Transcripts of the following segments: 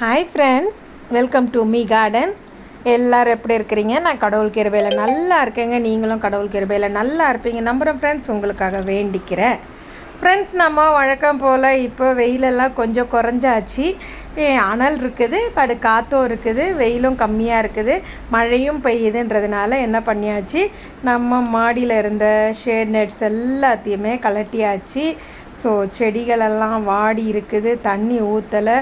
Hi friends welcome to me garden எல்லோரும் எப்படி இருக்கிறீங்க? நான் கடவுள் கிருபையில் நல்லா இருக்கேங்க. நீங்களும் கடவுள் கிருபையில் நல்லா இருப்பீங்க. நம்புகிறேன் ஃப்ரெண்ட்ஸ் உங்களுக்காக வேண்டிக்கிறேன். ஃப்ரெண்ட்ஸ் நம்ம வழக்கம் போல் இப்போ வெயிலெல்லாம் கொஞ்சம் குறைஞ்சாச்சு. அனல் இருக்குது பட் காற்றும் இருக்குது வெயிலும் கம்மியாக இருக்குது. மழையும் பெய்யுதுன்றதுனால என்ன பண்ணியாச்சு? நம்ம மாடியில் இருந்த ஷேட் நெட்ஸ் எல்லாத்தையுமே கலட்டியாச்சு ஸோ செடிகளெல்லாம் வாடி இருக்குது தண்ணி ஊற்றலை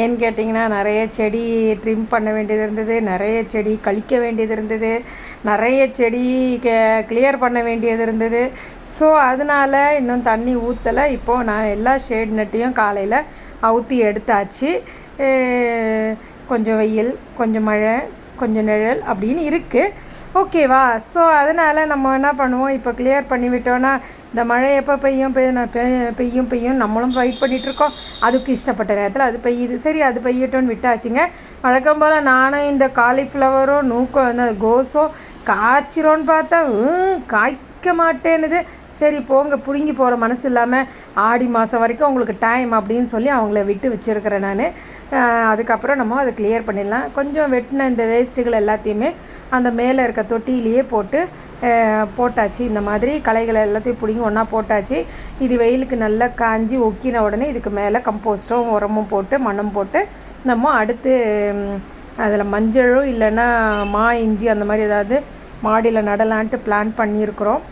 ஏன்னு கேட்டிங்கன்னா நிறைய செடி ட்ரிம் பண்ண வேண்டியது இருந்தது நிறைய செடி கழிக்க வேண்டியது இருந்தது நிறைய செடி கே கிளியர் பண்ண வேண்டியது இருந்தது. ஸோ அதனால் இன்னும் தண்ணி ஊற்றலை இப்போது நான் எல்லா ஷேட் நட்டையும் காலையில் அவுத்தி எடுத்தாச்சு. கொஞ்சம் வெயில் கொஞ்சம் மழை கொஞ்சம் நிழல் அப்படின்னு இருக்குது ஓகேவா ஸோ அதனால் நம்ம என்ன பண்ணுவோம்? இப்போ கிளியர் பண்ணி விட்டோன்னா இந்த மழை எப்போ பெய்யும் பெய்யும் பெய்யும் பெய்யும் நம்மளும் வெயிட் பண்ணிகிட்ருக்கோம் அதுக்கு இஷ்டப்பட்ட நேரத்தில் அது பெய்யுது. சரி அது பெய்யட்டும்னு விட்டாச்சுங்க. வழக்கம் போல் நானும் இந்த காலிஃப்ளவரோ நூக்கோ இந்த கோஸோ காய்ச்சிரோன்னு பார்த்தா காய்க்க மாட்டேன்னுது. சரி போங்க பிடுங்கி போகிற மனசு இல்லாமல் ஆடி மாதம் வரைக்கும் உங்களுக்கு டைம் அப்படின்னு சொல்லி அவங்கள விட்டு வச்சுருக்கிறேன் நான். அதுக்கப்புறம் நம்ம அதை கிளியர் பண்ணிடலாம். கொஞ்சம் வெட்டின இந்த வேஸ்ட்டுகள் எல்லாத்தையுமே அந்த மேலே இருக்க தொட்டியிலேயே போட்டு போட்டாச்சு. இந்த மாதிரி களைகளை எல்லாத்தையும் பிடிங்கி ஒன்றா போட்டாச்சு. இது வெயிலுக்கு நல்லா காஞ்சி ஒக்கின உடனே இதுக்கு மேலே கம்போஸ்ட்டும் உரமும் போட்டு மண்ணும் போட்டு நம்ம அடுத்து அதில் மஞ்சளோ இல்லைன்னா மா இஞ்சி அந்த மாதிரி ஏதாவது மாடியில் நடலான்ட்டு பிளான் பண்ணியிருக்கிறோம்.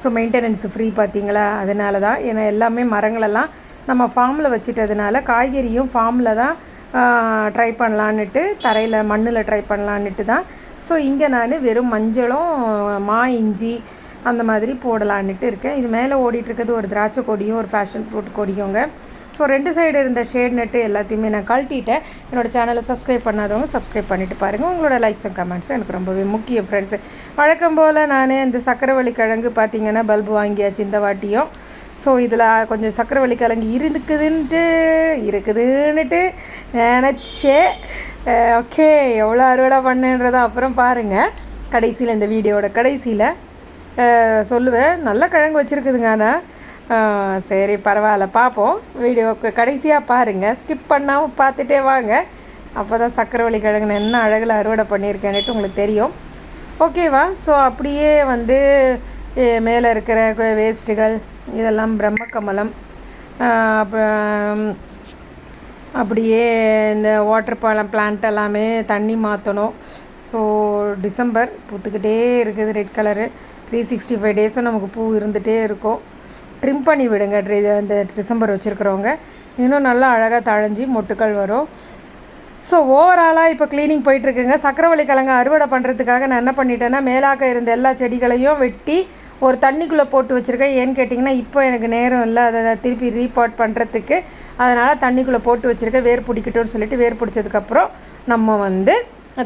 ஸோ மெயின்டெனன்ஸ் ஃப்ரீ பார்த்தீங்களா? அதனால தான். ஏன்னா எல்லாமே மரங்களெல்லாம் நம்ம ஃபார்மில் வச்சுட்டதுனால காய்கறியும் ஃபார்மில் தான் ட்ரை பண்ணலான்னுட்டு தரையில் மண்ணில் ட்ரை பண்ணலான்னுட்டு தான் ஸோ இங்கே நான் வெறும் மஞ்சளும் மா இஞ்சி அந்த மாதிரி போடலான்னுட்டு இருக்கேன். இது மேலே ஓடிட்டுருக்கிறது ஒரு திராட்சை கொடியும் ஒரு ஃபேஷன் ஃப்ரூட் கொடியுங்க. ஸோ ரெண்டு சைடு இருந்த ஷேட் நெட்டு எல்லாத்தையுமே நான் கழட்டிட்டேன். என்னோடய சேனலை சப்ஸ்கிரைப் பண்ணாதவங்க சப்ஸ்கிரைப் பண்ணிவிட்டு பாருங்கள் உங்களோட லைக்ஸ் அண்ட் கமெண்ட்ஸும் எனக்கு ரொம்பவே முக்கியம் ஃப்ரெண்ட்ஸு வழக்கம் போல் நான் இந்த சக்கரவள்ளி கிழங்கு பார்த்திங்கன்னா பல்பு வாங்கியாச்சு இந்த வாட்டியும். ஸோ இதில் கொஞ்சம் சக்கரவள்ளி கிழங்கு இருக்குதுன்ட்டு இருக்குதுன்னுட்டு நினச்சேன். ஓகே எவ்வளோ அறுவடை பண்ணுன்றதை அப்புறம் பாருங்கள் கடைசியில் இந்த வீடியோட கடைசியில் சொல்லுவேன். நல்ல கிழங்கு வச்சுருக்குதுங்க ஆனால் சரி பரவாயில்ல பார்ப்போம் வீடியோக்கு கடைசியாக பாருங்கள் ஸ்கிப் பண்ணாமல் பார்த்துட்டே வாங்க. அப்போ தான் சக்கரவள்ளி கிழங்கு என்ன அழகில் அறுவடை பண்ணியிருக்கேன்ட்டு உங்களுக்கு தெரியும். ஓகேவா? ஸோ அப்படியே வந்து மேலே இருக்கிற வேஸ்ட்டுகள் இதெல்லாம் பிரம்ம கமலம். அப்புறம் அப்படியே இந்த வாட்டர் பாலம் பிளான்ட் எல்லாமே தண்ணி மாற்றணும் ஸோ டிசம்பர் பூத்துக்கிட்டே இருக்குது red colour three sixty five டேஸும் நமக்கு பூ இருந்துகிட்டே இருக்கும். ட்ரிம் பண்ணி விடுங்க ட்ரி இந்த டிசம்பர் வச்சுருக்கிறவங்க. இன்னும் நல்லா அழகாக தழைஞ்சி மொட்டுக்கள் வரும். ஸோ ஓவராலாக இப்போ க்ளீனிங் போயிட்டுருக்குங்க. சக்கரவள்ளி கிழங்கு அறுவடை பண்ணுறதுக்காக நான் என்ன பண்ணிட்டேன்னா மேலாக்க இருந்த எல்லா செடிகளையும் வெட்டி ஒரு தண்ணிக்குள்ளே போட்டு வச்சுருக்கேன். ஏன்னு கேட்டிங்கன்னா இப்போ எனக்கு நேரம் இல்லை. அதை திருப்பி ரீபாட் பண்ணுறதுக்கு அதனால் தண்ணிக்குள்ளே போட்டு வச்சுருக்க வேர் பிடிக்கட்டும்னு சொல்லிட்டு வேர் பிடிச்சதுக்கப்புறம் நம்ம வந்து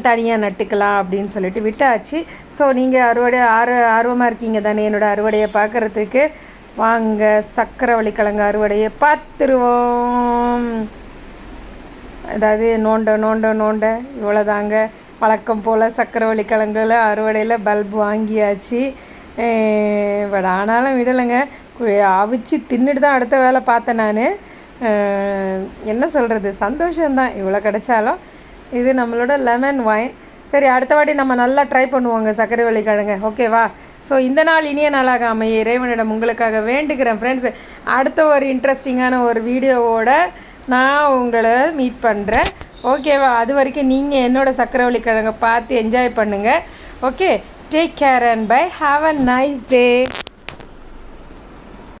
தனியாக நட்டுக்கலாம் அப்படின்னு சொல்லிட்டு விட்டாச்சு. ஸோ நீங்கள் அறுவடை ஆர்வ ஆர்வமாக இருக்கீங்க தானே? என்னோடய அறுவடையை பார்க்குறதுக்கு வாங்க சக்கரவள்ளி கிழங்கு அறுவடையை பார்த்துருவோம். அதாவது நோண்ட நோண்ட நோண்ட இவ்வளோதாங்க வழக்கம் போல் சக்கரவள்ளி கிழங்குல அறுவடையில் பல்ப் வாங்கியாச்சு. பட் ஆனாலும் விடலைங்க. அவிச்சு தின்னுட்டு தான் அடுத்த வேலை பார்த்தேன் நான். என்ன சொல்கிறது சந்தோஷம்தான். இவ்வளோ கிடைச்சாலும் இது நம்மளோட லெமன் ஒயின் சரி அடுத்த வாட்டி நம்ம நல்லா ட்ரை பண்ணுவோங்க சர்க்கரை வள்ளிக்கிழங்க. ஓகேவா ஸோ இந்த நாள் இனிய நாளாக அமைய இறைவனிடம் உங்களுக்காக வேண்டுகிறேன் ஃப்ரெண்ட்ஸ் அடுத்த ஒரு இன்ட்ரெஸ்டிங்கான ஒரு வீடியோவோட நான் உங்களை மீட் பண்ணுறேன் ஓகேவா அது வரைக்கும் நீங்கள் என்னோடய சக்கரவள்ளி கிழங்கை பார்த்து என்ஜாய் பண்ணுங்கள் okay take care and bye have a nice day